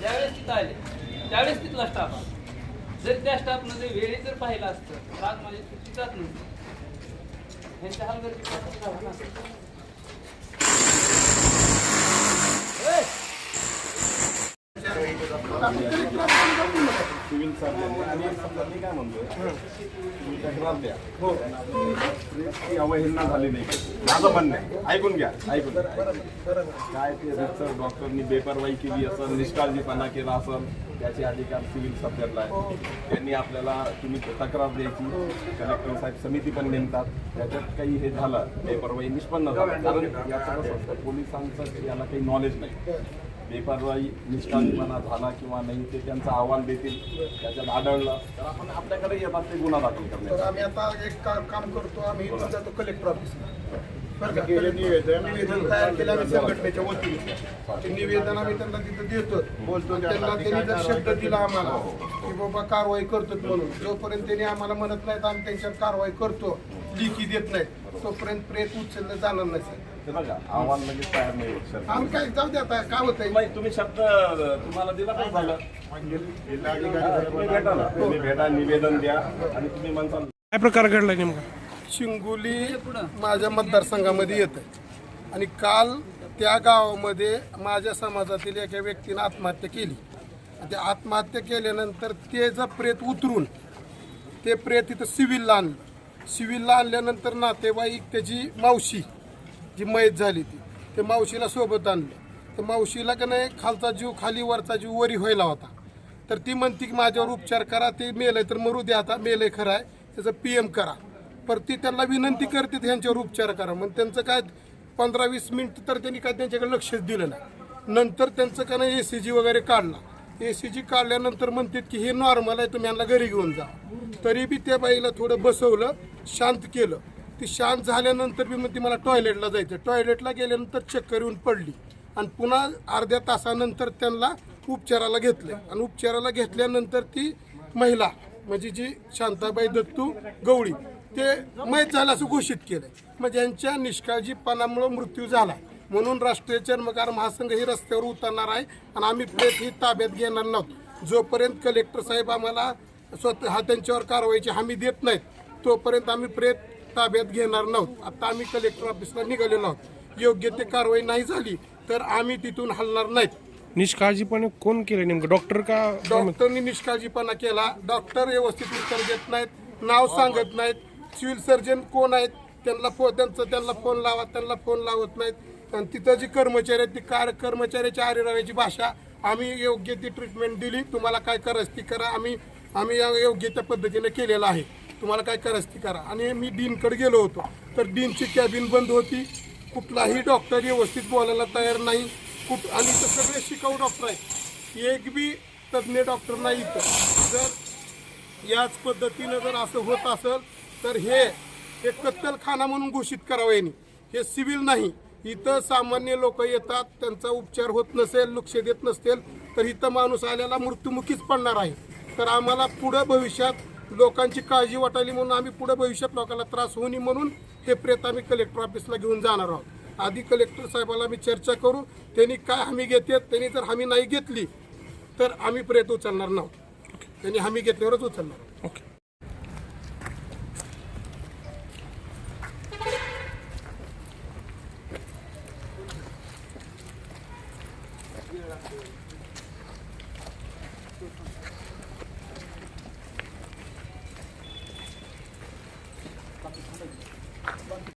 ज्यावेळेस तिथं आले त्यावेळेस तिथला स्टाफ आला. जर त्या स्टाफनं जर वेळी जर पाहिलं असतं तर आज माझी सुट्टी जात नव्हती ह्यांच्या हलगर्दी झाला ना. सिव्हिल सर्जन आणि समजा मी काय म्हणतोय तुम्ही तक्रार द्या. हो ती अवहेलना झाली नाही. माझं म्हणणं आहे ऐकून घ्या. ऐकून काय ते सर डॉक्टरनी बेपरवाई केली असेल निष्काळजीपणा केला असेल त्याचे अधिकार सिव्हिल सर्जनला आहे त्यांनी आपल्याला तुम्ही तक्रार द्यायची. कलेक्टर साहेब समिती पण नेमतात. त्याच्यात काही हे झालं. बेपरवाई निष्पन्न झालं. कारण याचा पोलिसांचं याला काही नॉलेज नाही. बेपरवाई निष्काळजीपणा झाला किंवा नाही ते त्यांचा अहवाल देतील त्याच्यात आढळलं तर आपण आपल्याकडे येतात ते गुन्हा दाखल तर करण्याचा आम्ही आता एक काम करतो आम्ही जातो कलेक्टर ऑफिसला का? निवेदन निवेदन तयार केलं आम्ही संघटनेच्या वतीने. ते निवेदन आम्ही त्यांना तिथं देतो. बोलतो त्यांना त्यांनी जर शब्द दिला आम्हाला की बाबा कारवाई करतो म्हणून. जोपर्यंत त्यांनी आम्हाला म्हणत नाहीत आम्ही त्यांच्यावर कारवाई करतो. लिखी देत नाही तोपर्यंत प्रेत उचललं जाणार नाही सर ते बघा अहवाल लगेच तयार नाही होत सर. आम्ही काय जाऊ दे आता काय होतंय? नाही तुम्ही शब्द तुम्हाला दिला काय झालं. तुम्ही भेटा ना तुम्ही भेटा निवेदन द्या आणि तुम्ही म्हणता काय प्रकार घडलाय नेमका? शिंगोली माझ्या मतदारसंघामध्ये येतं आणि काल त्या गावामध्ये माझ्या समाजातील एका व्यक्तीनं आत्महत्या केली. आणि ते आत्महत्या केल्यानंतर ते जर प्रेत उतरून ते प्रेत इथं सिव्हिलला आणलं. सिव्हिलला आणल्यानंतर नातेवाईक त्याची मावशी जी मयत झाली ती. ते मावशीला सोबत आणलं. तर मावशीला का नाही खालचा जीव खाली वरचा जीव वरी व्हायला होता. तर ती म्हणते की माझ्यावर उपचार करा ते मेलंय तर मरू द्या आता मेलंय खरं आहे त्याचं पी एम करा. पर ती त्यांना विनंती करते ह्यांच्यावर उपचार करा. मग त्यांचं काय पंधरा वीस मिनिट तर त्यांनी काय त्यांच्याकडे लक्षच दिलं नाही. नंतर त्यांचं का नाही ए सी जी वगैरे काढला. ए सी जी काढल्यानंतर म्हणतात की हे नॉर्मल आहे तुम्ही यांना घरी घेऊन जा. तरी बी त्या बाईला थोडं बसवलं शांत केलं. ती शांत झाल्यानंतर बी मग ती मला टॉयलेटला जायचं टॉयलेटला गेल्यानंतर चक्कर येऊन पडली. आणि पुन्हा अर्ध्या तासानंतर त्यांना उपचाराला घेतलं आणि उपचाराला घेतल्यानंतर ती महिला म्हणजे जी शांताबाई दत्तू गवळी ते मैत झालं असं घोषित केलंय. मग यांच्या निष्काळजीपणामुळे मृत्यू झाला. म्हणून राष्ट्रीय चर्मकार महासंघ ही रस्त्यावर उतरणार आहे आणि आम्ही प्रेत ही ताब्यात घेणार नव्हतो जोपर्यंत कलेक्टर साहेब आम्हाला स्वतः हा त्यांच्यावर कारवाईची हमी देत नाहीत तोपर्यंत आम्ही प्रेत ताब्यात घेणार नाहोत आता आम्ही कलेक्टर ऑफिसला निघालेलो आहोत. योग्य ते कारवाई नाही झाली तर आम्ही तिथून हलणार नाहीत. निष्काळजीपणे कोण केलं नेमकं? डॉक्टर का? डॉक्टरनी निष्काळजीपणा केला. डॉक्टर व्यवस्थित उत्तर देत नाहीत नाव सांगत नाहीत. सिव्हिल सर्जन कोण आहेत? त्यांना फो त्यांचं त्यांना फोन लावा त्यांना फोन लावत नाहीत. आणि तिथं जी कर्मचारी आहेत ती कार कर्मचाऱ्याची आरेराव्याची भाषा आम्ही योग्य ती ट्रीटमेंट दिली. तुम्हाला काय करायचं ती करा. आम्ही आम्ही योग्य त्या पद्धतीने केलेलं आहे. तुम्हाला काय करायचं ती करा. आणि मी डीनकडे गेलो होतो. तर डीनची कॅबिन बंद होती. कुठलाही डॉक्टर व्यवस्थित बोलायला तयार नाही. कुठ आणि इथं सगळे शिकाऊ डॉक्टर आहेत. एक बी तज्ज्ञ डॉक्टर नाही इथं. जर याच पद्धतीनं जर असं होत असेल तर हे हे कत्तलखाना म्हणून घोषित करावं यांनी. हे सिव्हिल नाही. इथं सामान्य लोक येतात. त्यांचा उपचार होत नसेल लक्ष देत नसतील तर इथं माणूस आल्याला मृत्युमुखीच पडणार आहे. तर आम्हाला पुढं भविष्यात लोकांची काळजी वाटायली म्हणून आम्ही पुढे भविष्यात लोकांना त्रास होऊ नये म्हणून हे प्रेत आम्ही कलेक्टर ऑफिसला घेऊन जाणार आहोत. आधी कलेक्टर साहेबाला आम्ही चर्चा करू त्यांनी काय हमी घेते त्यांनी जर हमी नाही घेतली तर आम्ही प्रेत उचलणार नाहोत त्यांनी हमी घेतल्यावरच उचलणार.